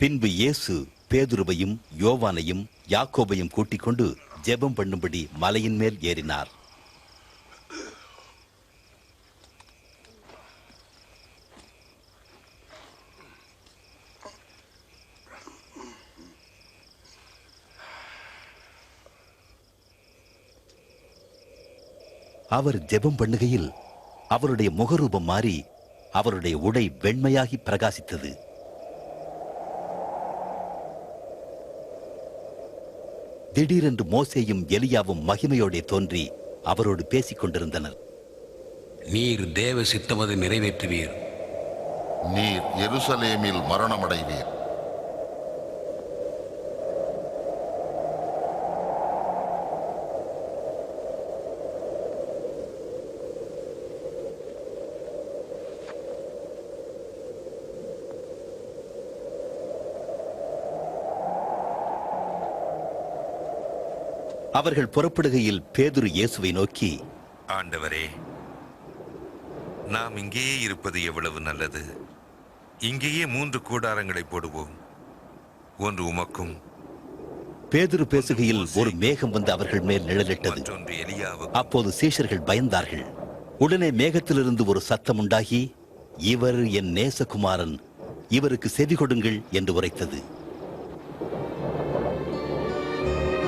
பின்பு இயேசு பேதுருவையும் யோவானையும் யாக்கோபையும் கூட்டிக் கொண்டு ஜெபம் பண்ணும்படி மலையின் மேல் ஏறினார். அவர் ஜெபம் பண்ணுகையில் அவருடைய முகரூபம் மாறி அவருடைய உடை வெண்மையாகி பிரகாசித்தது. திடீரென்று மோசேயும் எலியாவும் மகிமையோடே தோன்றி அவரோடு பேசிக் கொண்டிருந்தனர். நீர் தேவ சித்தமது நிறைவேற்றுவீர். நீர் எருசலேமில் மரணமடைவீர். அவர்கள் புறப்படுகையில் பேதுரு இயேசுவை நோக்கி ஆண்டவரே நாம் இங்கேயே இருப்பது எவ்வளவு நல்லது. இங்கேயே மூன்று கூடாரங்களை போடுவோம். ஒன்று உமக்கும் பேதுரு பேசுகையில் ஒரு மேகம் வந்து அவர்கள் மேல் நிழலிட்டது. அப்போது சீஷர்கள் பயந்தார்கள். உடனே மேகத்திலிருந்து ஒரு சத்தம் உண்டாகி இவர் என் நேசகுமாரன் இவருக்கு செவி கொடுங்கள் என்று உரைத்தது.